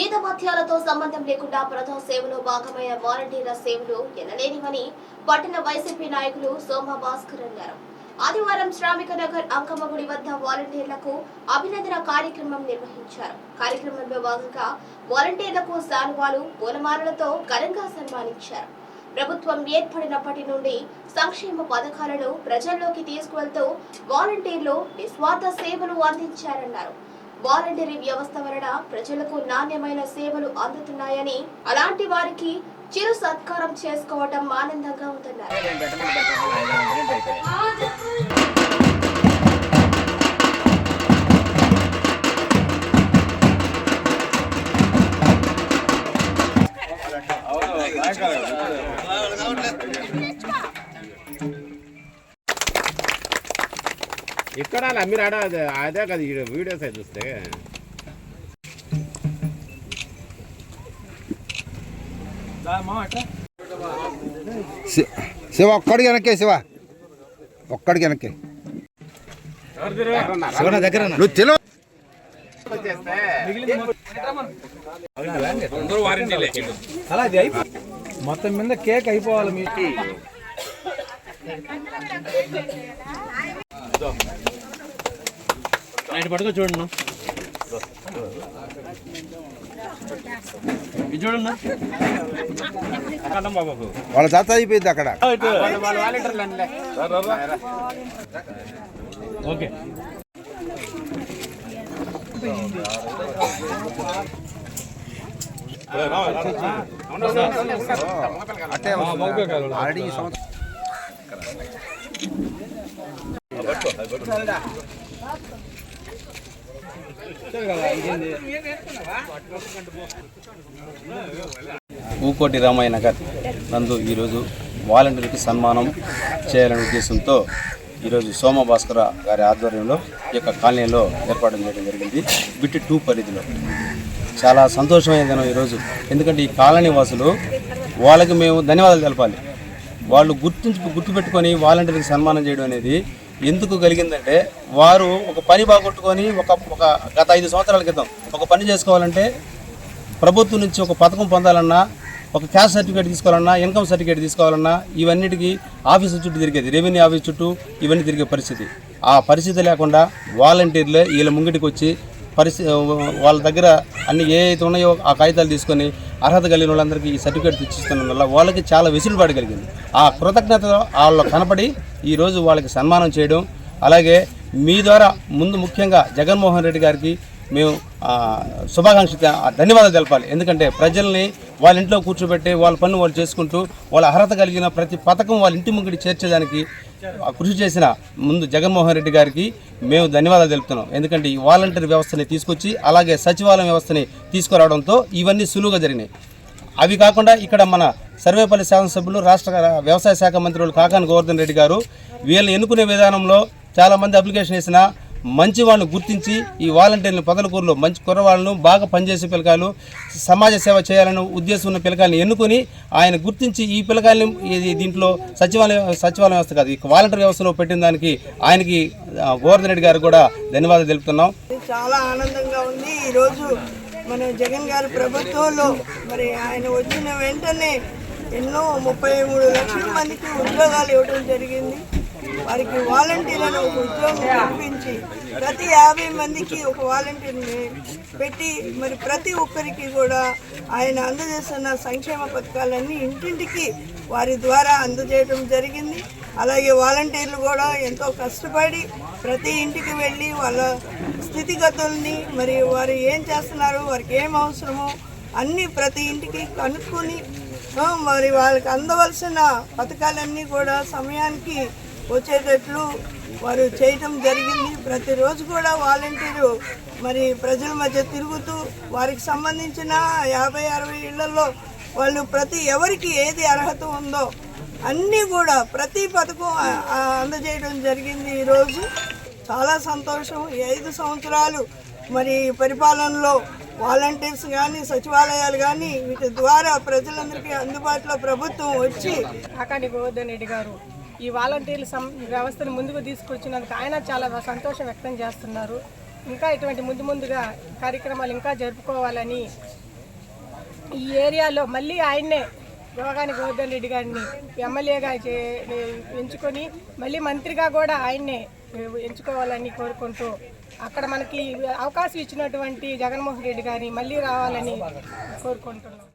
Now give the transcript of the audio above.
జీతభత్యాలతో సంబంధం లేకుండా ప్రజా సేవలో భాగమైన వాలంటీర్ల సేవలు ఎనలేనివని పట్టణ వైసీపీ నాయకులు సోమ భాస్కర్ అన్నారు. ఆదివారం శ్రామిక నగర్ అంకమ్మ గుడి వద్ద వాలంటీర్లకు అభినందన కార్యక్రమం నిర్వహించారు. కార్యక్రమంలో భాగంగా వాలంటీర్లకు శాలువాలు పూలమాలలతో ఘనంగా సన్మానించారు. ప్రభుత్వం ఏర్పడినప్పటి నుండి సంక్షేమ పథకాలను ప్రజల్లోకి తీసుకువెళ్తూ వాలంటీర్లు నిస్వార్థ సేవలు అందించారన్నారు. వాలంటరీ వ్యవస్థ వలన ప్రజలకు నాణ్యమైన సేవలు అందుతున్నాయని అలాంటి వారికి చిరు సత్కారం చేసుకోవటం ఆనందంగా ఉందన్నారు. ఇక్కడ మీరు ఆడ అదే కదా ఈ వీడియోస్ అయితే చూస్తే. శివ ఒక్కడికి వెనక్కే శివ. ఒక్కడికి వెనక్కే. నువ్వు చేస్తే అలా అది అయిపో మొత్తం మీద కేక్ అయిపోవాలి మీకు నైట్ పట్టుకో చూడండి ఇది చూడండి బాబాకు వాళ్ళ జాత అయిపోయింది అక్కడ. ఓకే. వస్తుంది. ఆల్రెడీ ఈ సంవత్సరం ఊకోటి రామయ్య నగర్ నందు ఈరోజు వాలంటీర్కి సన్మానం చేయాలనే ఉద్దేశంతో ఈరోజు సోమ భాస్కర గారి ఆధ్వర్యంలో ఈ యొక్క కాలనీలో ఏర్పాటు చేయడం జరిగింది. బిట్ టూ పరిధిలో. చాలా సంతోషమైన దినం ఈరోజు. ఎందుకంటే ఈ కాలనీ వాసులు వాళ్ళకి మేము ధన్యవాదాలు తెలపాలి. వాళ్ళు గుర్తించు గుర్తుపెట్టుకొని వాలంటీర్కి సన్మానం చేయడం అనేది ఎందుకు కలిగిందంటే వారు ఒక పని బాగొట్టుకొని ఒక ఒక గత ఐదు సంవత్సరాల క్రితం ఒక పని చేసుకోవాలంటే ప్రభుత్వం నుంచి ఒక పథకం పొందాలన్నా ఒక క్యాస్ట్ సర్టిఫికేట్ తీసుకోవాలన్నా ఇన్కమ్ సర్టిఫికేట్ తీసుకోవాలన్నా ఇవన్నిటికీ ఆఫీసు చుట్టూ తిరిగేది. రెవెన్యూ ఆఫీస్ చుట్టూ ఇవన్నీ తిరిగే పరిస్థితి. ఆ పరిస్థితి లేకుండా వాలంటీర్లే వీళ్ళ ముంగిటికి వచ్చి పరిస్థితి వాళ్ళ దగ్గర అన్ని ఏ అయితే ఉన్నాయో ఆ కాగితాలు తీసుకొని అర్హత కలిగిన వాళ్ళందరికీ ఈ సర్టిఫికేట్ తెచ్చిస్తున్న వల్ల వాళ్ళకి చాలా వెసులుబాటు కలిగింది. ఆ కృతజ్ఞత వాళ్ళు కనపడి ఈరోజు వాళ్ళకి సన్మానం చేయడం అలాగే మీ ద్వారా ముందు ముఖ్యంగా జగన్మోహన్ రెడ్డి గారికి మేము ఆ, శుభాకాంక్ష ధన్యవాదాలు తెలపాలి. ఎందుకంటే ప్రజల్ని వాళ్ళ ఇంట్లో కూర్చోబెట్టి వాళ్ళ పనులు వాళ్ళు చేసుకుంటూ వాళ్ళ అర్హత కలిగిన ప్రతి పథకం వాళ్ళ ఇంటి ముంగిడి చేర్చేదానికి కృషి చేసిన ముందు జగన్మోహన్ రెడ్డి గారికి మేము ధన్యవాదాలు తెలుపుతున్నాం. ఎందుకంటే ఈ వాలంటీర్ వ్యవస్థని తీసుకొచ్చి అలాగే సచివాలయం వ్యవస్థని తీసుకురావడంతో ఇవన్నీ సులువుగా జరిగినాయి. అవి కాకుండా ఇక్కడ మన సర్వేపల్లి శాసనసభ్యులు రాష్ట్ర వ్యవసాయ శాఖ మంత్రులు కాకాని గోవర్ధన్ రెడ్డి గారు వీళ్ళని ఎన్నుకునే విధానంలో చాలామంది అప్లికేషన్ వేసిన మంచి వాళ్ళని గుర్తించి ఈ వాలంటీర్లు పొదలకూరులో మంచి కుర్రవాళ్ళను బాగా పనిచేసే పిల్లకాయలు సమాజ సేవ చేయాలనే ఉద్దేశం ఉన్న పిల్లకాయలను ఎన్నుకొని ఆయన గుర్తించి ఈ పిల్లకాయలని దీంట్లో సచివాలయ సచివాలయ వ్యవస్థ కాదు ఈ వాలంటీర్ వ్యవస్థలో పెట్టిన దానికి ఆయనకి గోవర్ధన్ రెడ్డి గారు కూడా ధన్యవాదాలు తెలుపుతున్నాం. చాలా ఆనందంగా ఉంది. ఈరోజు మన జగన్ గారి ప్రభుత్వంలో మరి ఆయన వచ్చిన వెంటనే ఎన్నో ముప్పై మూడు లక్షల మందికి ఉద్యోగాలు ఇవ్వడం జరిగింది. వారికి వాలంటీర్ అని ఒక ఉద్యోగం కల్పించి ప్రతి యాభై మందికి ఒక వాలంటీర్ని పెట్టి మరి ప్రతి ఒక్కరికి కూడా ఆయన అందజేస్తున్న సంక్షేమ పథకాలన్నీ ఇంటింటికి వారి ద్వారా అందజేయడం జరిగింది. అలాగే వాలంటీర్లు కూడా ఎంతో కష్టపడి ప్రతి ఇంటికి వెళ్ళి వాళ్ళ స్థితిగతుల్ని మరి వారు ఏం చేస్తున్నారు వారికి ఏం అవసరమో అన్నీ ప్రతి ఇంటికి కనుక్కొని మరి వాళ్ళకి అందవలసిన పథకాలన్నీ కూడా సమయానికి వచ్చేటట్లు వారు చేయటం జరిగింది. ప్రతిరోజు కూడా వాలంటీరు మరి ప్రజల మధ్య తిరుగుతూ వారికి సంబంధించిన యాభై అరవై ఇళ్ళలో వాళ్ళు ప్రతి ఎవరికి ఏది అర్హత ఉందో అన్నీ కూడా ప్రతి పథకం అందజేయడం జరిగింది ఈరోజు. చాలా సంతోషం. ఐదు సంవత్సరాలు మరి పరిపాలనలో వాలంటీర్స్ కానీ సచివాలయాలు కానీ వీటి ద్వారా ప్రజలందరికీ అందుబాటులో ప్రభుత్వం వచ్చి కాకాని గోవర్ధన్ రెడ్డి గారు ఈ వాలంటీర్ల సం వ్యవస్థను ముందుకు తీసుకొచ్చినందుకు ఆయన చాలా సంతోషం వ్యక్తం చేస్తున్నారు. ఇంకా ఇటువంటి ముందు ముందుగా కార్యక్రమాలు ఇంకా జరుపుకోవాలని ఈ ఏరియాలో మళ్ళీ ఆయన్నే యోగాని గోవర్ధన్ రెడ్డి గారిని ఎమ్మెల్యేగా చే- ఎంచుకొని మళ్ళీ మంత్రిగా కూడా ఆయన్నే ఎంచుకోవాలని కోరుకుంటూ అక్కడ మనకి అవకాశం ఇచ్చినటువంటి జగన్మోహన్ రెడ్డి గారిని మళ్ళీ రావాలని కోరుకుంటున్నాం.